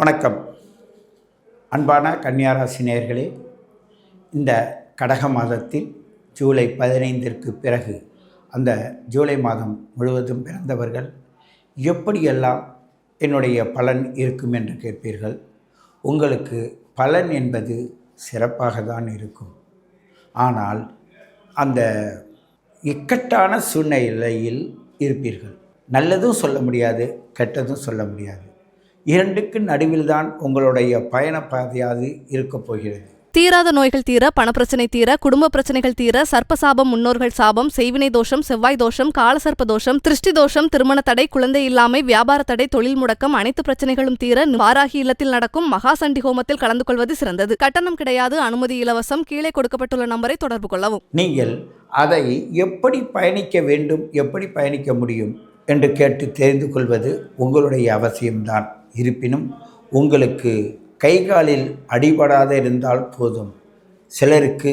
வணக்கம். அன்பான கன்னியாராசி நேர்களே இந்த கடக மாதத்தில் ஜூலை பதினைந்திற்கு பிறகு அந்த ஜூலை மாதம் முழுவதும் பிறந்தவர்கள் எப்படியெல்லாம் என்னுடைய பலன் இருக்கும் என்று கேட்பீர்கள்? உங்களுக்கு பலன் என்பது சிறப்பாக தான் இருக்கும். ஆனால் அந்த இக்கட்டான சூழ்நிலையில் இருப்பீர்கள். நல்லதும் சொல்ல முடியாது கெட்டதும் சொல்ல முடியாது. இரண்டுக்கு நடுவில் தான் உங்களுடைய பயண பாதையாது இருக்கப் போகிறது. தீராத நோய்கள் தீர பணப்பிரச்சனை தீர குடும்ப பிரச்சனைகள் தீர சர்ப்பசாபம் முன்னோர்கள் சாபம் செய்வினை தோஷம் செவ்வாய் தோஷம் காலசர்ப்ப தோஷம் திருஷ்டி தோஷம் திருமண தடை குழந்தை இல்லாமை வியாபார தடை தொழில் முடக்கம் அனைத்து பிரச்சனைகளும் தீர வாராகி இல்லத்தில் நடக்கும் மகா சண்டி ஹோமத்தில் கலந்து கொள்வது சிறந்தது. கட்டணம் கிடையாது அனுமதி இலவசம் கீழே கொடுக்கப்பட்டுள்ள நம்பரை தொடர்பு கொள்ளவும். நீங்கள் அதை எப்படி பயணிக்க வேண்டும் எப்படி பயணிக்க முடியும் என்று கேட்டு தெரிந்து கொள்வது உங்களுடைய அவசியம்தான். இருப்பினும் உங்களுக்கு கைகாலில் அடிபடாத இருந்தால் போதும். சிலருக்கு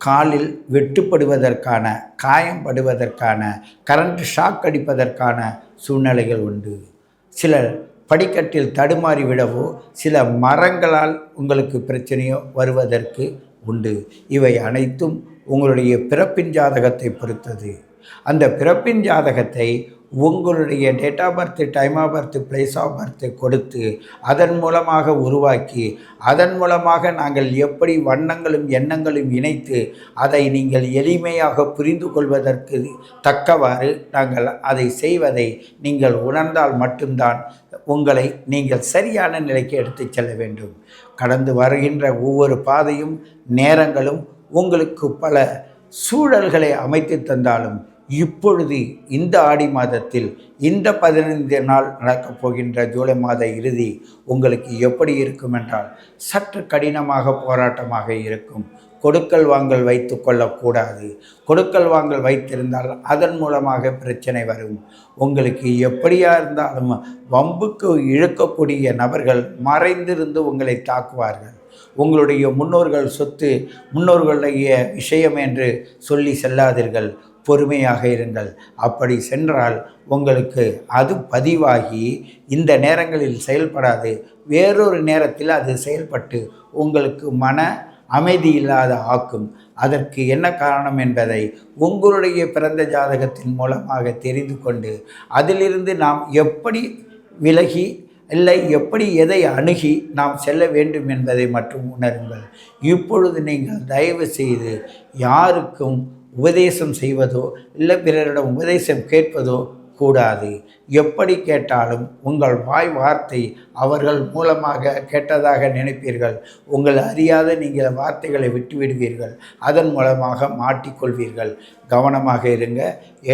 காலில் வெட்டுப்படுவதற்கான காயம்படுவதற்கான கரண்ட் ஷாக் அடிப்பதற்கான சூழ்நிலைகள் உண்டு. சிலர் படிக்கட்டில் தடுமாறி விடவோ சில மரங்களால் உங்களுக்கு பிரச்சனையோ வருவதற்கு உண்டு. இவை அனைத்தும் உங்களுடைய பிறப்பின் ஜாதகத்தை பொறுத்தது. அந்த பிறப்பின் ஜாதகத்தை உங்களுடைய date of birth time of birth place of birth கொடுத்து அதன் மூலமாக உருவாக்கி அதன் மூலமாக நாங்கள் எப்படி வண்ணங்களும் எண்ணங்களும் இணைத்து அதை நீங்கள் எளிமையாக புரிந்து கொள்வதற்கு தக்கவாறு நாங்கள் அதை செய்வதை நீங்கள் உணர்ந்தால் மட்டும்தான் உங்களை நீங்கள் சரியான நிலைக்கு எடுத்துச் செல்ல வேண்டும். கடந்து வருகின்ற ஒவ்வொரு பாதையும் நேரங்களும் உங்களுக்கு பல சூழல்களை அமைத்து தந்தாலும் இப்பொழுது இந்த ஆடி மாதத்தில் இந்த பதினைந்து நாள் நடக்கப் போகின்ற ஜூலை மாத இறுதி உங்களுக்கு எப்படி இருக்கும் என்றால் சற்று கடினமாக போராட்டமாக இருக்கும். கொடுக்கல் வாங்கல் வைத்து கொள்ளக்கூடாது. கொடுக்கல் வாங்கல் வைத்திருந்தால் அதன் மூலமாக பிரச்சனை வரும். உங்களுக்கு எப்படியா இருந்தாலும் வம்புக்கு இழுக்கக்கூடிய நபர்கள் மறைந்திருந்து உங்களை தாக்குவார்கள். உங்களுடைய முன்னோர்கள் சொத்து முன்னோர்களுடைய விஷயம் என்று சொல்லி செல்லாதீர்கள். பொறுமையாக இருங்கள். அப்படி சென்றால் உங்களுக்கு அது பதிவாகி இந்த நேரங்களில் செயல்படாது. வேறொரு நேரத்தில் அது செயல்பட்டு உங்களுக்கு மன அமைதி இல்லாத ஆக்கும். அதற்கு என்ன காரணம் என்பதை உங்களுடைய பிறந்த ஜாதகத்தின் மூலமாக தெரிந்து கொண்டு அதிலிருந்து நாம் எப்படி விலகி இல்லை எப்படி எதை அணுகி நாம் செல்ல வேண்டும் என்பதை மட்டும் உணருங்கள். இப்பொழுது நீங்கள் தயவு செய்து யாருக்கும் உபதேசம் செய்வதோ இல்லை பிறரிடம் உபதேசம் கேட்பதோ கூடாது. எப்படி கேட்டாலும் உங்கள் வாய் வார்த்தை அவர்கள் மூலமாக கேட்டதாக நினைப்பீர்கள். உங்கள் அறியாத நீங்கள் வார்த்தைகளை விட்டுவிடுவீர்கள். அதன் மூலமாக மாட்டிக்கொள்வீர்கள். கவனமாக இருங்க.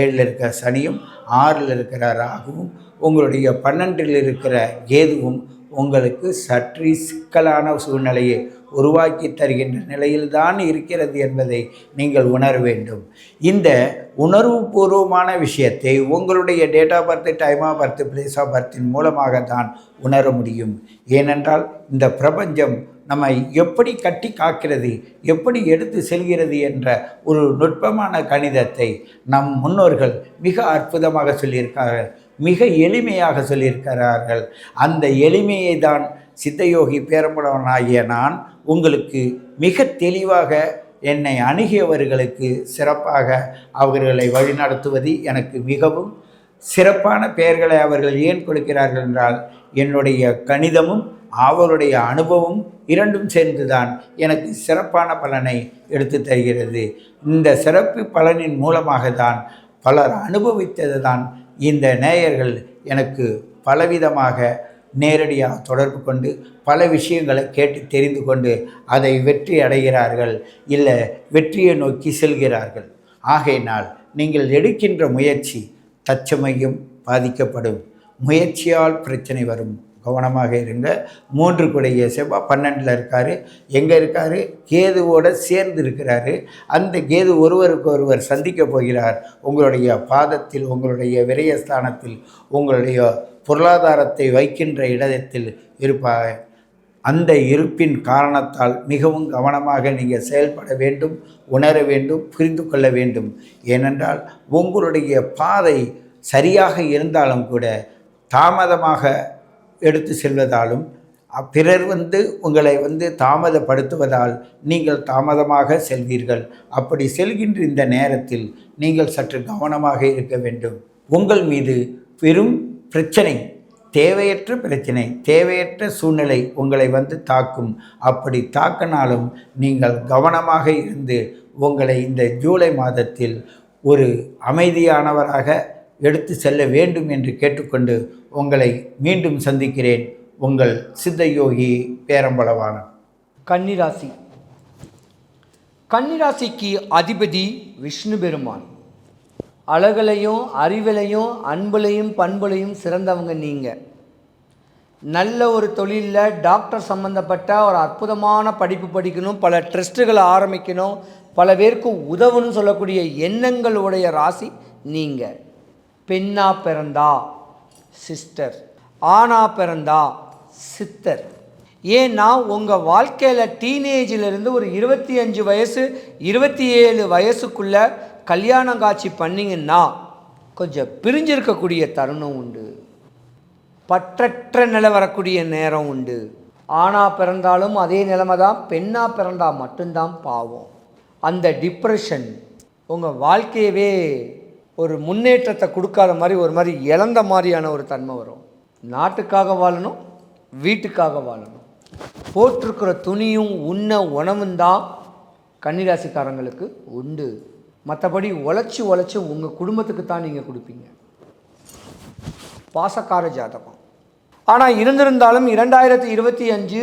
ஏழில் இருக்கிற சனியும் ஆறில் இருக்கிற ராகுவும் உங்களுடைய பன்னெண்டில் இருக்கிற கேதுவும் உங்களுக்கு சற்று சிக்கலான சூழ்நிலையை உருவாக்கி தருகின்ற நிலையில்தான் இருக்கிறது என்பதை நீங்கள் உணர வேண்டும். இந்த உணர்வுபூர்வமான விஷயத்தை உங்களுடைய date of birth time of birth place of பர்த்தின் மூலமாக தான் உணர முடியும். ஏனென்றால் இந்த பிரபஞ்சம் நம்மை எப்படி கட்டி காக்கிறது எப்படி எடுத்து செல்கிறது என்ற ஒரு நுட்பமான கணிதத்தை நம் முன்னோர்கள் மிக அற்புதமாக சொல்லியிருக்கார்கள் மிக எளிமையாக சொல்லியிருக்கிறார்கள். அந்த எளிமையை தான் சித்தயோகி பேரம்புலவனாகிய நான் உங்களுக்கு மிக தெளிவாக என்னை அணுகியவர்களுக்கு சிறப்பாக அவர்களை வழிநடத்துவது எனக்கு மிகவும் சிறப்பான பெயர்களை அவர்கள் ஏன் கொடுக்கிறார்கள் என்றால் என்னுடைய கணிதமும் அவருடைய அனுபவம் இரண்டும் சேர்ந்துதான் எனக்கு சிறப்பான பலனை எடுத்து தருகிறது. இந்த சிறப்பு பலனின் மூலமாக தான் பலர் அனுபவித்தது தான் இந்த நேயர்கள் எனக்கு பலவிதமாக நேரடியாக தொடர்பு கொண்டு பல விஷயங்களை கேட்டு தெரிந்து கொண்டு அதை வெற்றி அடைகிறார்கள் இல்லை வெற்றியை நோக்கி செல்கிறார்கள். ஆகையினால் நீங்கள் எடுக்கின்ற முயற்சி தச்சமையும் பாதிக்கப்படும். முயற்சியால் பிரச்சனை வரும். கவனமாக இருங்க. மூன்று கூடைய செவ்வாய் பன்னெண்டில் இருக்கார். எங்கே இருக்கார்? கேதுவோடு சேர்ந்து இருக்கிறாரு. அந்த கேது ஒருவருக்கு ஒருவர் சந்திக்க போகிறார். உங்களுடைய பாதத்தில் உங்களுடைய விரயஸ்தானத்தில் உங்களுடைய பொருளாதாரத்தை வைக்கின்ற இடத்தில் இருப்பார் அந்த இருப்பின் காரணத்தால் மிகவும் கவனமாக நீங்கள் செயல்பட வேண்டும் உணர வேண்டும் புரிந்து கொள்ள வேண்டும். ஏனென்றால் உங்களுடைய பாதை சரியாக இருந்தாலும் கூட தாமதமாக எடுத்து செல்வதாலும் பிறர் வந்து உங்களை வந்து தாமதப்படுத்துவதால் நீங்கள் தாமதமாக செல்வீர்கள். அப்படி செல்கின்ற இந்த நேரத்தில் நீங்கள் சற்று கவனமாக இருக்க வேண்டும். உங்கள் மீது பெரும் பிரச்சனை தேவையற்ற பிரச்சனை தேவையற்ற சூழ்நிலை உங்களை வந்து தாக்கும். அப்படி தாக்கினாலும் நீங்கள் கவனமாக இருந்து உங்களை இந்த ஜூலை மாதத்தில் ஒரு அமைதியானவராக எடுத்து செல்ல வேண்டும் என்று கேட்டுக்கொண்டு உங்களை மீண்டும் சந்திக்கிறேன். உங்கள் சித்தயோகி பேரம்பளவானன் கன்னிராசி. கன்னிராசிக்கு அதிபதி விஷ்ணு பெருமான். அழகுலையும் அறிவிலையும் அன்புலையும் பண்புலையும் சிறந்தவங்க நீங்கள் நல்ல ஒரு தொழிலில் டாக்டர் சம்மந்தப்பட்ட ஒரு அற்புதமான படிப்பு படிக்கணும் பல ட்ரஸ்ட்டுகளை ஆரம்பிக்கணும் பல பேருக்கு உதவணும்னு சொல்லக்கூடிய எண்ணங்களுடைய ராசி நீங்கள் பெண்ணா பிறந்தா சிஸ்டர் ஆணா பிறந்தா சித்தர். ஏன்னா உங்கள் வாழ்க்கையில் டீனேஜிலிருந்து ஒரு இருபத்தி அஞ்சு வயசு இருபத்தி ஏழு வயசுக்குள்ளே கல்யாணம் காட்சி பண்ணிங்கன்னா கொஞ்சம் பிரிஞ்சிருக்கக்கூடிய தருணம் உண்டு. பற்றற்ற நிலை வரக்கூடிய நேரம் உண்டு. ஆணா பிறந்தாலும் அதே நிலைமை தான் பெண்ணா பிறந்தால் மட்டும்தான் பாவம். அந்த டிப்ரெஷன் உங்கள் வாழ்க்கையவே ஒரு முன்னேற்றத்தை கொடுக்காத மாதிரி ஒரு மாதிரி இழந்த மாதிரியான ஒரு தன்மை வரும். நாட்டுக்காக வாழணும் வீட்டுக்காக வாழணும். போட்டிருக்கிற துணியும் உண்ண உணவும் தான் கன்னிராசிக்காரங்களுக்கு உண்டு. மற்றபடி உழைச்சி உழைச்சி உங்கள் குடும்பத்துக்கு தான் நீங்கள் கொடுப்பீங்க. பாசக்கார ஜாதகம். ஆனால் இருந்திருந்தாலும் இரண்டாயிரத்தி இருபத்தி அஞ்சு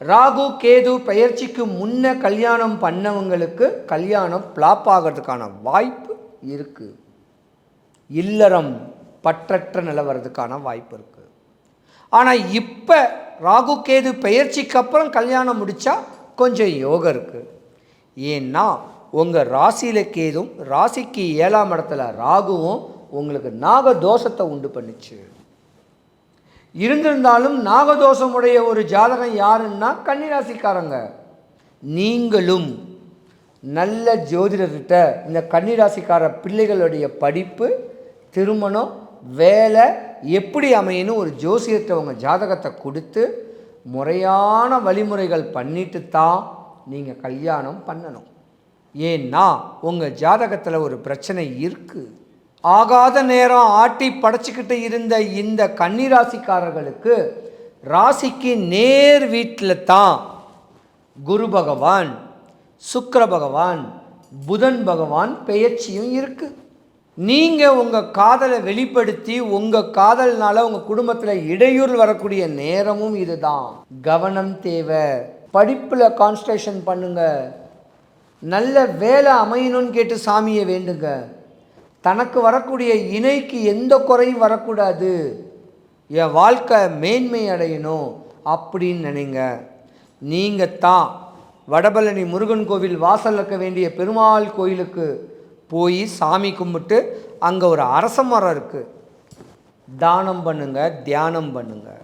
ராகு கேது பயிற்சிக்கு முன்ன கல்யாணம் பண்ணவங்களுக்கு கல்யாணம் ஃப்ளாப் ஆகிறதுக்கான வாய்ப்பு இருக்குது இல்லறம் பற்றற்ற நிலவரதுக்கான வாய்ப்பு இருக்குது ஆனால் இப்போ ராகு கேது பயிற்சிக்கு அப்புறம் கல்யாணம் முடித்தா கொஞ்சம் யோகம் இருக்குது ஏன்னா உங்கள் ராசியில் கேதும் ராசிக்கு ஏழாம் இடத்துல ராகுவும் உங்களுக்கு நாகதோஷத்தை உண்டு பண்ணுச்சு. இருந்திருந்தாலும் நாகதோஷமுடைய ஒரு ஜாதகம் யாருன்னா கன்னிராசிக்காரங்க. நீங்களும் நல்ல ஜோதிடர்கிட்ட இந்த கன்னிராசிக்கார பிள்ளைகளுடைய படிப்பு திருமணம் வேலை எப்படி அமையணும் ஒரு ஜோசியத்தை உங்கள் ஜாதகத்தை கொடுத்து முறையான வழிமுறைகள் பண்ணிட்டு தான் நீங்கள் கல்யாணம் பண்ணணும். ஏன்னா உங்கள் ஜாதகத்தில் ஒரு பிரச்சனை இருக்குது ஆகாத நேரம் ஆட்டி படைச்சிக்கிட்டு இருந்த இந்த கன்னிராசிக்காரர்களுக்கு ராசிக்கு நேர் வீட்டில் தான் குரு பகவான் சுக்கர பகவான் புதன் பகவான் பெயர்ச்சியும் இருக்குது நீங்கள் உங்கள் காதலை வெளிப்படுத்தி உங்கள் காதல்னால உங்கள் குடும்பத்தில் இடையூறு வரக்கூடிய நேரமும் இதுதான். கவனம் தேவை. படிப்பில் கான்சன்ட்ரேஷன் பண்ணுங்கள் நல்ல வேலை அமையணும்னு கேட்டு சாமியை வேண்டுங்க. தனக்கு வரக்கூடிய இணைக்கு எந்த குறையும் வரக்கூடாது. என் வாழ்க்கை மேன்மை அடையணும் அப்படின்னு நினைங்க. நீங்கள் தான் வடபழனி முருகன் கோவில் வாசல் இருக்க வேண்டிய பெருமாள் கோயிலுக்கு போய் சாமி கும்பிட்டு அங்கே ஒரு அரச மரம் இருக்குது தானம் பண்ணுங்க தியானம் பண்ணுங்கள்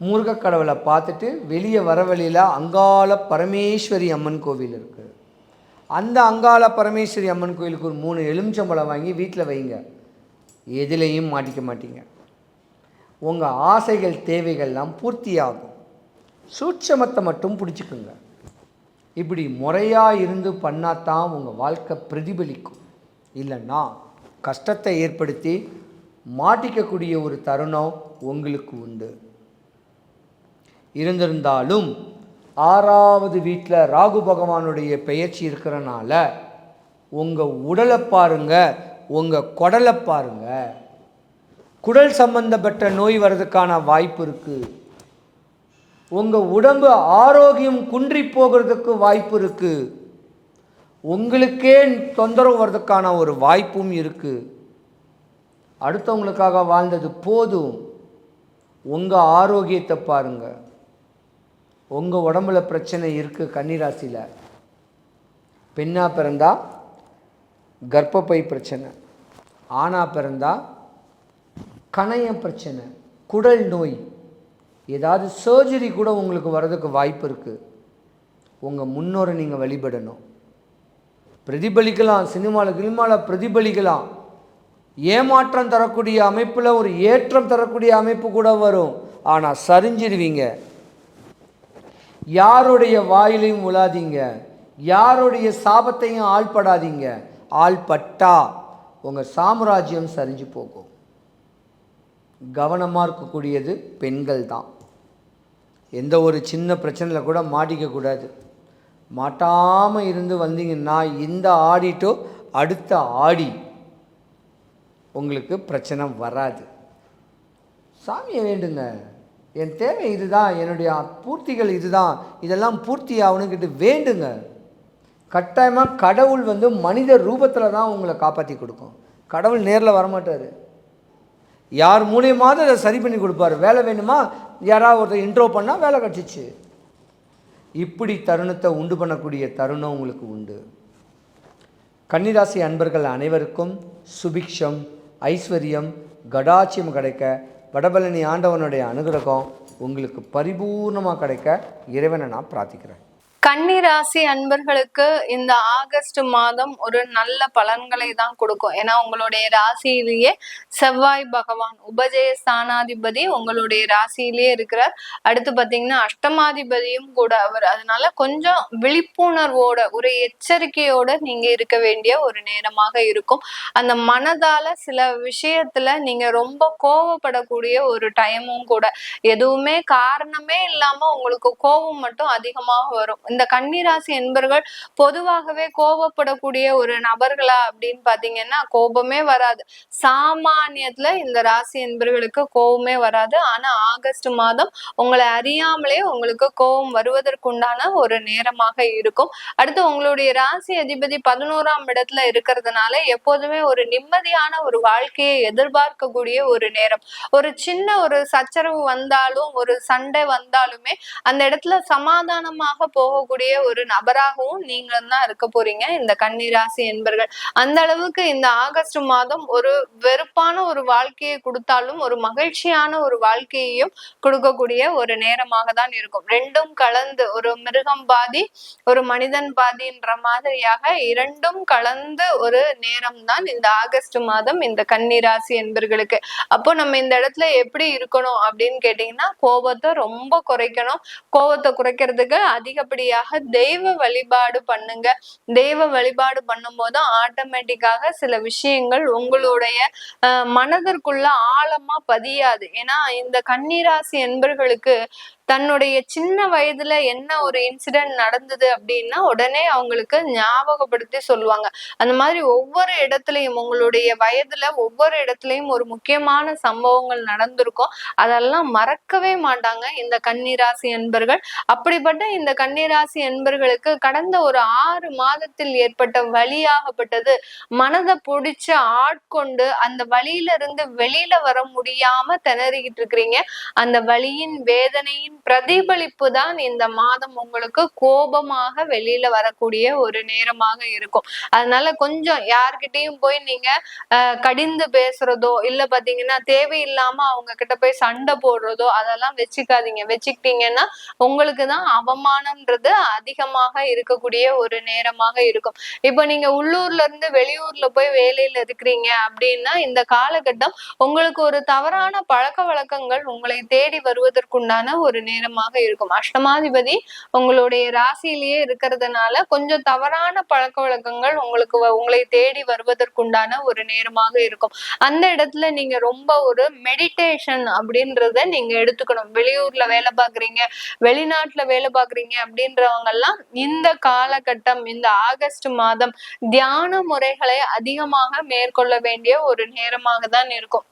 முருகக் கடவுளை பார்த்துட்டு வெளியே வர வழியில் அங்காள பரமேஸ்வரி அம்மன் கோவில் இருக்குது அந்த அங்காள பரமேஸ்வரி அம்மன் கோயிலுக்கு ஒரு மூணு எலுமிச்சம்பழம் வாங்கி வீட்டில் வைங்க. எதுலேயும் மாட்டிக்க மாட்டீங்க. உங்கள் ஆசைகள் தேவைகள்லாம் பூர்த்தியாகும். சூட்சமத்தை மட்டும் பிடிச்சிக்குங்க. இப்படி முறையாக இருந்து பண்ணாதான் உங்கள் வாழ்க்கை பிரதிபலிக்கும். இல்லைன்னா கஷ்டத்தை ஏற்படுத்தி மாட்டிக்கக்கூடிய ஒரு தருணம் உங்களுக்கு உண்டு. இருந்திருந்தாலும் ஆறாவது வீட்டில் ராகு பகவானுடைய பெயர்ச்சி இருக்கிறனால உங்கள் உடலை பாருங்கள் உங்கள் குடலை பாருங்கள் குடல் சம்பந்தப்பட்ட நோய் வர்றதுக்கான வாய்ப்பு இருக்குது உங்கள் உடம்பு ஆரோக்கியம் குன்றி போகிறதுக்கு வாய்ப்பு இருக்குது உங்களுக்கே தொந்தரவு வர்றதுக்கான ஒரு வாய்ப்பும் இருக்குது அடுத்தவங்களுக்காக வாழ்ந்தது போதும். உங்கள் ஆரோக்கியத்தை பாருங்கள் உங்கள் உடம்புல பிரச்சனை இருக்குது கன்னிராசியில். பெண்ணாக பிறந்தா கர்ப்பப்பை பிரச்சனை. ஆணாக பிறந்தா கணையம் பிரச்சனை. குடல் நோய். ஏதாவது சர்ஜரி கூட உங்களுக்கு வர்றதுக்கு வாய்ப்பு இருக்குது உங்கள் முன்னோரை நீங்கள் வழிபடணும். பிரதிபலிக்கலாம் சினிமாவில் கினிமாவில் பிரதிபலிக்கலாம். ஏமாற்றம் தரக்கூடிய அமைப்பில் ஒரு ஏற்றம் தரக்கூடிய அமைப்பு கூட வரும். ஆனால் சரிஞ்சிடுவீங்க யாருடைய வாயிலையும் உழாதீங்க யாருடைய சாபத்தையும் ஆள்படாதீங்க. ஆள்பட்டா உங்கள் சாம்ராஜ்யம் சரிஞ்சு போகும். கவனமாக இருக்கக்கூடியது பெண்கள் தான். எந்த ஒரு சின்ன பிரச்சனையில் கூட மாட்டிக்கக்கூடாது மாட்டாமல் இருந்து வந்தீங்கன்னா இந்த ஆடிட்டோ அடுத்த ஆடி உங்களுக்கு பிரச்சனை வராது. சாமியை வேண்டுங்க. என் தேவை இதுதான் என்னுடைய பூர்த்திகள் இதுதான் இதெல்லாம் பூர்த்தி ஆகணுங்கிட்டு வேண்டுங்க. கட்டாயமாக கடவுள் வந்து மனித ரூபத்தில் தான் உங்களை காப்பாற்றி கொடுக்கும். கடவுள் நேரில் வரமாட்டார். யார் மூலியமாவது அதை சரி பண்ணி கொடுப்பாரு. வேலை வேணுமா? யாராவது ஒருத்தர் இன்ட்ரோ பண்ணால் வேலை கிடச்சிச்சு இப்படி தருணத்தை உண்டு பண்ணக்கூடிய தருணம் உங்களுக்கு உண்டு. கன்னிராசி அன்பர்கள் அனைவருக்கும் சுபிக்ஷம் ஐஸ்வர்யம் கடாட்சியம் கிடைக்க வடபழனி ஆண்டவனுடைய அனுகிரகம் உங்களுக்கு பரிபூர்ணமாக கிடைக்க இறைவனை நான் பிரார்த்திக்கிறேன். கன்னிராசி அன்பர்களுக்கு இந்த ஆகஸ்ட் மாதம் ஒரு நல்ல பலன்களை தான் கொடுக்கும். ஏன்னா உங்களுடைய ராசியிலேயே செவ்வாய் பகவான் உபஜய ஸ்தானாதிபதி உங்களுடைய ராசியிலேயே இருக்கிறார். அடுத்து பாத்தீங்கன்னா அஷ்டமாதிபதியும் கூட அவர். அதனால கொஞ்சம் விழிப்புணர்வோட ஒரு எச்சரிக்கையோட நீங்க இருக்க வேண்டிய ஒரு நேரமாக இருக்கும். அந்த மனதால சில விஷயத்துல நீங்க ரொம்ப கோவப்படக்கூடிய ஒரு டைமும் கூட. எதுவுமே காரணமே இல்லாம உங்களுக்கு கோபம் மட்டும் அதிகமாக வரும். இந்த கன்னிராசி என்பர்கள் பொதுவாகவே கோபப்படக்கூடிய ஒரு நபர்களா அப்படின்னு பாத்தீங்கன்னா கோபமே வராது. சாமானியத்துல இந்த ராசி என்பர்களுக்கு கோபமே வராது. ஆனா ஆகஸ்ட் மாதம் உங்களை அறியாமலே உங்களுக்கு கோபம் வருவதற்குண்டான ஒரு நேரமாக இருக்கும். அடுத்து உங்களுடைய ராசி அதிபதி பதினோராம் இடத்துல இருக்கிறதுனால எப்போதுமே ஒரு நிம்மதியான ஒரு வாழ்க்கையை எதிர்பார்க்கக்கூடிய ஒரு நேரம். ஒரு சின்ன ஒரு சச்சரவு வந்தாலும் ஒரு சண்டை வந்தாலுமே அந்த இடத்துல சமாதானமாக இருக்கக்கூடிய ஒரு நபராகவும் நீங்களும் தான் இருக்க போறீங்க. இந்த கன்னிராசி என்பர்கள். அந்த அளவுக்கு இந்த ஆகஸ்ட் மாதம் ஒரு வெறுப்பான ஒரு வாழ்க்கையை கொடுத்தாலும் ஒரு மகிழ்ச்சியான ஒரு வாழ்க்கையையும் கொடுக்கக்கூடிய ஒரு நேரமாக தான் இருக்கும். ரெண்டும் கலந்து ஒரு மிருகம் பாதி ஒரு மனிதன் பாதின்ற மாதிரியாக இரண்டும் கலந்து ஒரு நேரம் தான் இந்த ஆகஸ்ட் மாதம் இந்த கன்னிராசி என்பர்களுக்கு. அப்போ நம்ம இந்த இடத்துல எப்படி இருக்கணும் அப்படின்னு கேட்டீங்கன்னா கோபத்தை ரொம்ப குறைக்கணும். கோபத்தை குறைக்கிறதுக்கு அதிகப்படியாக தெய்வ வழிபாடு பண்ணுங்க. தெய்வ வழிபாடு பண்ணும்போது ஆட்டோமேட்டிக்காக சில விஷயங்கள் உங்களுடைய மனதிற்குள்ள ஆழமா பதியாது. ஏன்னா இந்த கன்னிராசி என்பர்களுக்கு தன்னுடைய சின்ன வயதுல என்ன ஒரு இன்சிடென்ட் நடந்தது அப்படின்னா உடனே அவங்களுக்கு ஞாபகப்படுத்தி சொல்லுவாங்க. அந்த மாதிரி ஒவ்வொரு இடத்துலையும் உங்களுடைய வயதுல ஒவ்வொரு இடத்துலையும் ஒரு முக்கியமான சம்பவங்கள் நடந்திருக்கும். அதெல்லாம் மறக்கவே மாட்டாங்க இந்த கன்னிராசி என்பர்கள் அப்படிப்பட்ட இந்த கன்னிராசி என்பர்களுக்கு கடந்த ஒரு ஆறு மாதத்தில் ஏற்பட்ட வழியாகப்பட்டது மனதை பிடிச்சு ஆட்கொண்டு அந்த வழியில இருந்து வெளியில வர முடியாம திணறிக்கிட்டு இருக்கிறீங்க. அந்த வழியின் வேதனையின் பிரதிபலிப்பு தான் இந்த மாதம் உங்களுக்கு கோபமாக வெளியில வரக்கூடிய ஒரு நேரமாக இருக்கும். அதனால கொஞ்சம் யார்கிட்டயும் போய் நீங்க கடிந்து பேசுறதோ இல்ல பாத்தீங்கன்னா தேவையில்லாம அவங்க கிட்ட போய் சண்டை போடுறதோ அதெல்லாம் வச்சுக்காதீங்க. வச்சுக்கிட்டீங்கன்னா உங்களுக்கு தான் அவமானம்ன்றது அதிகமாக இருக்கக்கூடிய ஒரு நேரமாக இருக்கும். இப்ப நீங்க உள்ளூர்ல இருந்து வெளியூர்ல போய் வேலையில இருக்கிறீங்க அப்படின்னா இந்த காலகட்டம் உங்களுக்கு ஒரு தவறான பழக்க வழக்கங்கள் உங்களை தேடி வருவதற்குண்டான ஒரு நேரமாக இருக்கும். அஷ்டமாதிபதி உங்களுடைய ராசியிலேயே இருக்கிறதுனால கொஞ்சம் தவறான பழக்க வழக்கங்கள் உங்களுக்கு வ- உங்களை தேடி வருவதற்குண்டான ஒரு நேரமாக இருக்கும். அந்த இடத்துல நீங்க ரொம்ப ஒரு மெடிடேஷன் அப்படின்றத நீங்க எடுத்துக்கணும். வெளியூர்ல வேலை பாக்குறீங்க வெளிநாட்டுல வேலை பாக்குறீங்க அப்படின்றவங்க எல்லாம் இந்த காலகட்டம் இந்த ஆகஸ்ட் மாதம் தியான முறைகளை அதிகமாக மேற்கொள்ள வேண்டிய ஒரு நேரமாக தான் இருக்கும்.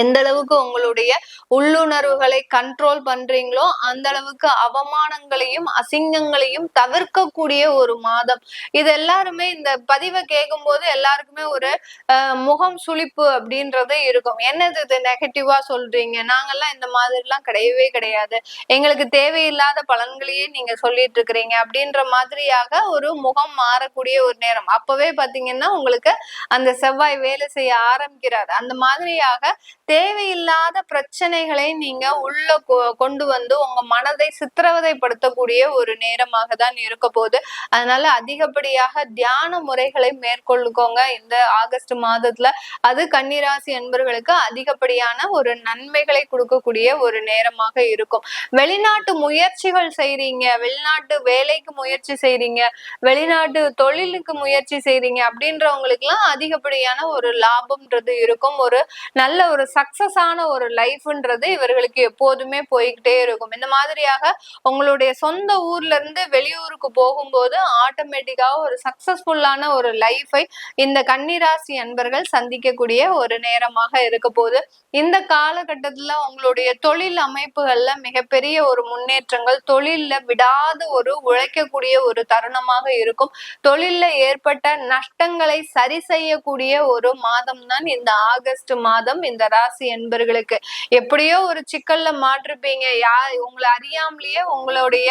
எந்த அளவுக்கு உங்களுடைய உள்ளுணர்வுகளை கண்ட்ரோல் பண்றீங்களோ அந்த அளவுக்கு அவமானங்களையும் அசிங்கங்களையும் தவிர்க்கக்கூடிய ஒரு மாதம். இது எல்லாருமே இந்த பதிவை கேட்கும் போது எல்லாருக்குமே ஒரு அஹ், முகம் சுழிப்பு அப்படின்றது இருக்கும். என்னது இது நெகட்டிவா சொல்றீங்க? நாங்கெல்லாம் இந்த மாதிரிலாம் கிடையவே கிடையாது. எங்களுக்கு தேவையில்லாத பலன்களையே நீங்க சொல்லிட்டு இருக்கிறீங்க அப்படின்ற மாதிரியாக ஒரு முகம் மாறக்கூடிய ஒரு நேரம். அப்பவே பாத்தீங்கன்னா உங்களுக்கு அந்த செவ்வாய் வேலை செய்ய ஆரம்பிக்கிறார். அந்த மாதிரியாக தேவையில்லாத பிரச்சனைகளை நீங்க உள்ள கொ- கொண்டு வந்து உங்க மனதை சித்திரவதைப்படுத்தக்கூடிய ஒரு நேரமாக தான் இருக்க போகுது. அதனால அதிகப்படியாக தியான முறைகளை மேற்கொள்ளுக்கோங்க. இந்த ஆகஸ்ட் மாதத்துல அது கன்னிராசி அன்பர்களுக்கு அதிகப்படியான ஒரு நன்மைகளை கொடுக்கக்கூடிய ஒரு நேரமாக இருக்கும். வெளிநாட்டு முயற்சிகள் செய்றீங்க. வெளிநாட்டு வேலைக்கு முயற்சி செய்றீங்க. வெளிநாட்டு தொழிலுக்கு முயற்சி செய்றீங்க. அப்படின்றவங்களுக்கு எல்லாம் அதிகப்படியான ஒரு லாபம்ன்றது இருக்கும். ஒரு நல்ல ஒரு சக்சஸ் ஆன ஒரு லைஃப்ன்றது இவர்களுக்கு எப்போதுமே போய்கிட்டே இருக்கும். இந்த மாதிரியாக உங்களுடைய சொந்த ஊர்ல இருந்து வெளியூருக்கு போகும்போது ஆட்டோமேட்டிக்காக ஒரு சக்சஸ்ஃபுல்லான ஒரு லைஃபை இந்த கன்னிராசி அன்பர்கள் சந்திக்கக்கூடிய ஒரு நேரமாக இருக்க போகுது. இந்த காலகட்டத்துல உங்களுடைய தொழில் அமைப்புகள்ல மிகப்பெரிய ஒரு முன்னேற்றங்கள் தொழில்ல விடாத ஒரு உழைக்கக்கூடிய ஒரு தருணமாக இருக்கும். தொழில்ல ஏற்பட்ட நஷ்டங்களை சரி செய்யக்கூடிய ஒரு மாதம் தான் இந்த ஆகஸ்ட் மாதம். இந்த ராசி என்பர்களுக்கு. எப்படியோ ஒரு சிக்கல்ல மாட்டிருப்பீங்க. யா உங்களை அறியாமலேயே உங்களுடைய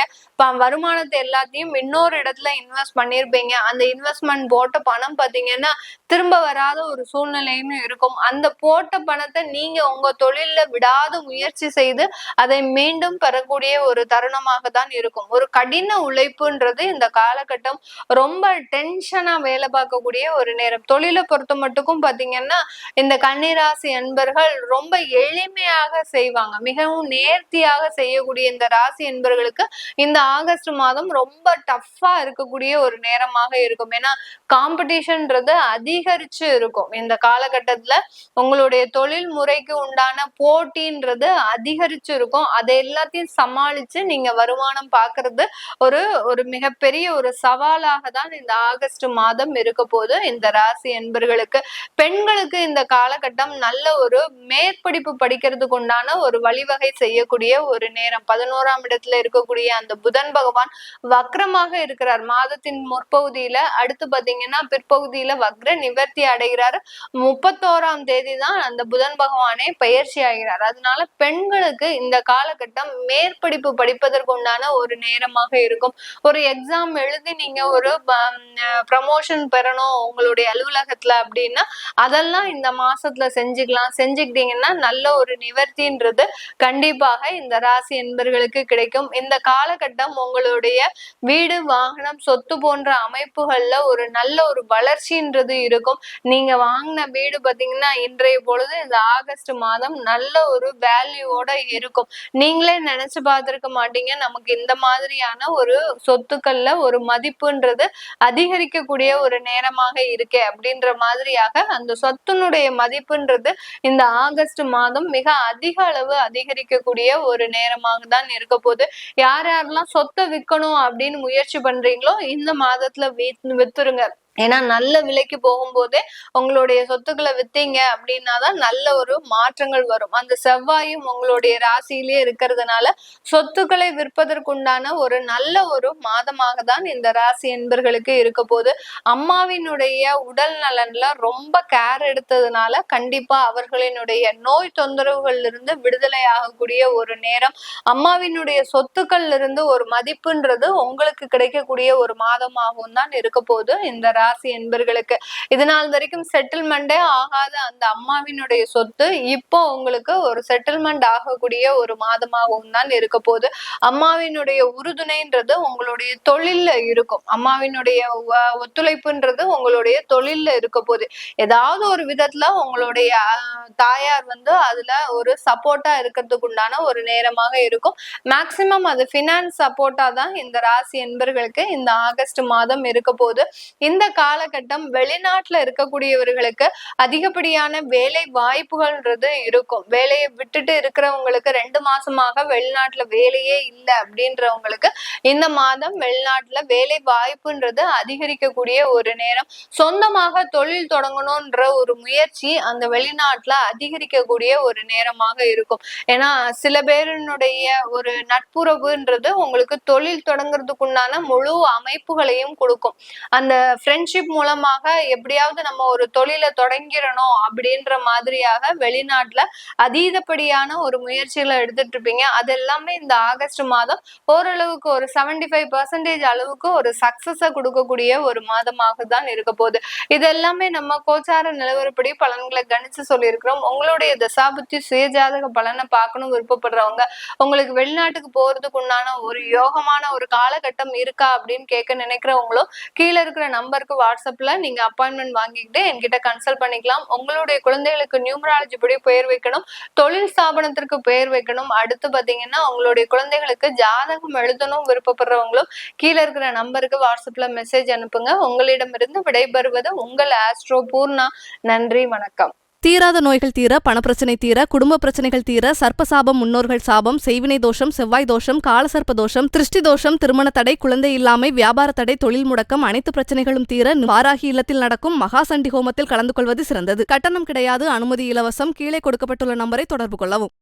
வருமானத்தை எல்லாத்தையும் இன்னொரு இடத்துல இன்வெஸ்ட் பண்ணிருப்பீங்க. அந்த இன்வெஸ்ட்மெண்ட் போட்ட பணம் பாத்தீங்கன்னா திரும்ப வராத ஒரு சூழ்நிலையும் இருக்கும். அந்த போட்ட பணத்தை நீங்க உங்க தொழில விடாத முயற்சி செய்து அதை மீண்டும் பெறக்கூடிய ஒரு தருணமாக தான் இருக்கும். ஒரு கடின உழைப்புன்றது இந்த காலகட்டம் ரொம்ப டென்ஷனா வேலை பார்க்கக்கூடிய ஒரு நேரம். தொழிலை பொறுத்த மட்டுக்கும் பாத்தீங்கன்னா இந்த கன்னிராசி என்பர்கள் ரொம்ப எளிமையாக செய்வாங்க. மிகவும் நேர்த்தியாக செய்யக்கூடிய இந்த ராசி என்பர்களுக்கு இந்த ஆகஸ்ட் மாதம் ரொம்ப டஃப்பா இருக்கக்கூடிய ஒரு நேரமாக இருக்கும். ஏன்னா காம்படிஷன்ன்றது அதிகரிச்சு இருக்கும். இந்த காலகட்டத்துல உங்களுடைய தொழில் முறைக்கு உண்டான போட்டின்றது அதிகரிச்சு இருக்கும். அதை எல்லாத்தையும் சமாளிச்சு நீங்க வருமானம் பாக்குறது ஒரு ஒரு மிகப்பெரிய ஒரு சவாலாக தான் இந்த ஆகஸ்ட் மாதம் இருக்க போது இந்த ராசி என்பர்களுக்கு. பெண்களுக்கு இந்த காலகட்டம் நல்ல ஒரு மேற்படிப்பு படிக்கிறதுக்கு உண்டான ஒரு வழிவகை செய்யக்கூடிய ஒரு நேரம். பதினோராம் இடத்துல இருக்கக்கூடிய அந்த புதன் பகவான் வக்ரமாக இருக்கிறார். மாதத்தின் முற்பகுதியில அடுத்து பாத்தீங்கன்னா பிற்பகுதியில வக்ர நிவர்த்தி அடைகிறார். முப்பத்தோராம் தேதி தான் அந்த புதன் பகவானே பயிற்சி ஆகிறார். அதனால பெண்களுக்கு இந்த காலகட்டம் மேற்படிப்பு படிப்பதற்கு உண்டான ஒரு நேரமாக இருக்கும். ஒரு எக்ஸாம் எழுதி நீங்க ஒரு ப்ரமோஷன் பெறணும் உங்களுடைய அலுவலகத்துல அப்படின்னா அதெல்லாம் இந்த மாசத்துல செஞ்சுக்கலாம் செஞ்சுக்கிட்டீங்கன்னா நல்ல ஒரு நிவர்த்தின்றது கண்டிப்பாக இந்த ராசி என்பர்களுக்கு கிடைக்கும். இந்த காலகட்டம் உங்களுடைய வீடு வாகனம் சொத்து போன்ற அமைப்புகள்ல ஒரு நல்ல ஒரு வளர்ச்சின்றது இருக்கும். நீங்க வாங்கின வீடு பாத்தீங்கன்னா இன்றைய பொழுது இந்த ஆகஸ்ட் மாதம் நல்ல ஒரு வேல்யூவோட இருக்கும். நீங்களே நினைச்சு பார்த்திருக்க மாட்டீங்க. நமக்கு இந்த மாதிரியான ஒரு சொத்துக்கள்ல ஒரு மதிப்புன்றது அதிகரிக்கக்கூடிய ஒரு நேரமாக இருக்கே அப்படின்ற மாதிரியாக அந்த சொத்தினுடைய மதிப்புன்றது இந்த ஆகஸ்ட் மாதம் மிக அதிக அளவு அதிகரிக்கக்கூடிய ஒரு நேரமாக தான் இருக்க போகுது. யார் யாரெல்லாம் சொத்தை விற்கணும் அப்படின்னு முயற்சி பண்றீங்களோ இந்த மாதத்துல வித் வித்துருங்க. ஏன்னா நல்ல விலைக்கு போகும்போதே உங்களுடைய சொத்துக்களை வித்தீங்க அப்படின்னாதான் நல்ல ஒரு மாற்றங்கள் வரும். அந்த செவ்வாயும் உங்களுடைய ராசியிலேயே இருக்கிறதுனால சொத்துக்களை விற்பதற்குண்டான ஒரு நல்ல ஒரு மாதமாக தான் இந்த ராசி என்பர்களுக்கு இருக்க போகுது. அம்மாவினுடைய உடல் நலன்ல ரொம்ப கேர் எடுத்ததுனால கண்டிப்பா அவர்களினுடைய நோய் தொந்தரவுகள்ல இருந்து விடுதலை ஆகக்கூடிய ஒரு நேரம். அம்மாவினுடைய சொத்துக்கள்ல இருந்து ஒரு மதிப்புன்றது உங்களுக்கு கிடைக்கக்கூடிய ஒரு மாதமாகவும் தான் இருக்க போகுது. இந்த ராசி என்பர்களுக்கு. இது நாள் வரைக்கும் செட்டில்மெண்டே ஆகாத அந்த அம்மாவினுடைய சொத்து இப்போ உங்களுக்கு ஒரு செட்டில்மெண்ட் ஆகக்கூடிய ஒரு மாதமாகவும் தான் இருக்க போது அம்மாவினுடைய உறுதுணைன்றது உங்களுடைய தொழில்ல இருக்கும். அம்மாவினுடைய ஒத்துழைப்புன்றது உங்களுடைய தொழில்ல இருக்க போது ஏதாவது ஒரு விதத்துல உங்களுடைய தாயார் வந்து அதுல ஒரு சப்போர்ட்டா இருக்கிறதுக்கு உண்டான ஒரு நேரமாக இருக்கும். மேக்சிமம் அது ஃபினான்ஸ் சப்போர்ட்டா தான் இந்த ராசி என்பர்களுக்கு இந்த ஆகஸ்ட் மாதம் இருக்க போகுது. இந்த காலகட்டம் வெளிநாட்டுல இருக்கக்கூடியவர்களுக்கு அதிகப்படியான வேலை வாய்ப்புகள்ன்றது இருக்கும். வேலையை விட்டுட்டு இருக்கிறவங்களுக்கு ரெண்டு மாசமாக வெளிநாட்டுல வேலையே இல்லை அப்படின்றவங்களுக்கு இந்த மாதம் வெளிநாட்டுல வேலை வாய்ப்புன்றது அதிகரிக்கக்கூடிய ஒரு நேரம். சொந்தமாக தொழில் தொடங்கணும்ன்ற ஒரு முயற்சி அந்த வெளிநாட்டுல அதிகரிக்கக்கூடிய ஒரு நேரமாக இருக்கும். ஏன்னா சில பேருனுடைய ஒரு நட்புறவுன்றது உங்களுக்கு தொழில் தொடங்குறதுக்குண்டான முழு அமைப்புகளையும் கொடுக்கும். அந்த ஃப்ரெண்ட் ஃப்ரெண்ட்ஷிப் மூலமாக எப்படியாவது நம்ம ஒரு தொழிலை தொடங்கிடணும் அப்படின்ற மாதிரியாக வெளிநாட்டுல அதீதப்படியான ஒரு முயற்சிகளை எடுத்துட்டு இருப்பீங்க. அது எல்லாமே இந்த ஆகஸ்ட் மாதம் ஓரளவுக்கு ஒரு 75% ஃபைவ் பர்சன்டேஜ் அளவுக்கு ஒரு சக்சஸை கொடுக்கக்கூடிய ஒரு மாதமாக தான் இருக்க போகுது. இது எல்லாமே நம்ம கோச்சார நிலவரப்படி பலன்களை கணிச்சு சொல்லியிருக்கிறோம். உங்களுடைய தசாபுத்தி சுயஜாதக பலனை பார்க்கணும் விருப்பப்படுறவங்க உங்களுக்கு வெளிநாட்டுக்கு போறதுக்கு உண்டான ஒரு யோகமான ஒரு காலகட்டம் இருக்கா அப்படின்னு கேட்க நினைக்கிறவங்களும் கீழே இருக்கிற நம்பருக்கு வாட்ஸ்அப்ல நீங்க அப்பாயின்மெண்ட் வாங்கிக்கிட்டு என்கிட்ட கன்சல்ட் பண்ணிக்கலாம். உங்களுடைய குழந்தைகளுக்கு நியூமராலஜி படி பெயர் வைக்கணும். தொழில் ஸ்தாபனத்திற்கு பெயர் வைக்கணும். அடுத்து பாத்தீங்கன்னா உங்களுடைய குழந்தைகளுக்கு ஜாதகம் எழுதணும் விருப்பப்படுறவங்களும் கீழே இருக்கிற நம்பருக்கு வாட்ஸ்அப்ல மெசேஜ் அனுப்புங்க. உங்களிடமிருந்து விடைபெறுவது உங்கள் ஆஸ்ட்ரோ பூர்ணா. நன்றி வணக்கம். தீராத நோய்கள் தீர பணப்பிரச்சனை தீர குடும்ப பிரச்சனைகள் தீர சர்ப்பசாபம் முன்னோர்கள் சாபம் செய்வினை தோஷம் செவ்வாய் தோஷம் காலசர்ப்ப தோஷம் திருஷ்டி தோஷம் திருமண தடை குழந்தை இல்லாமை வியாபார தடை தொழில் முடக்கம் அனைத்து பிரச்சனைகளும் தீர வாராகி இல்லத்தில் நடக்கும் மகா சண்டி ஹோமத்தில் கலந்து கொள்வது சிறந்தது. கட்டணம் கிடையாது அனுமதி இலவசம் கீழே கொடுக்கப்பட்டுள்ள நம்பரை தொடர்பு கொள்ளவும்.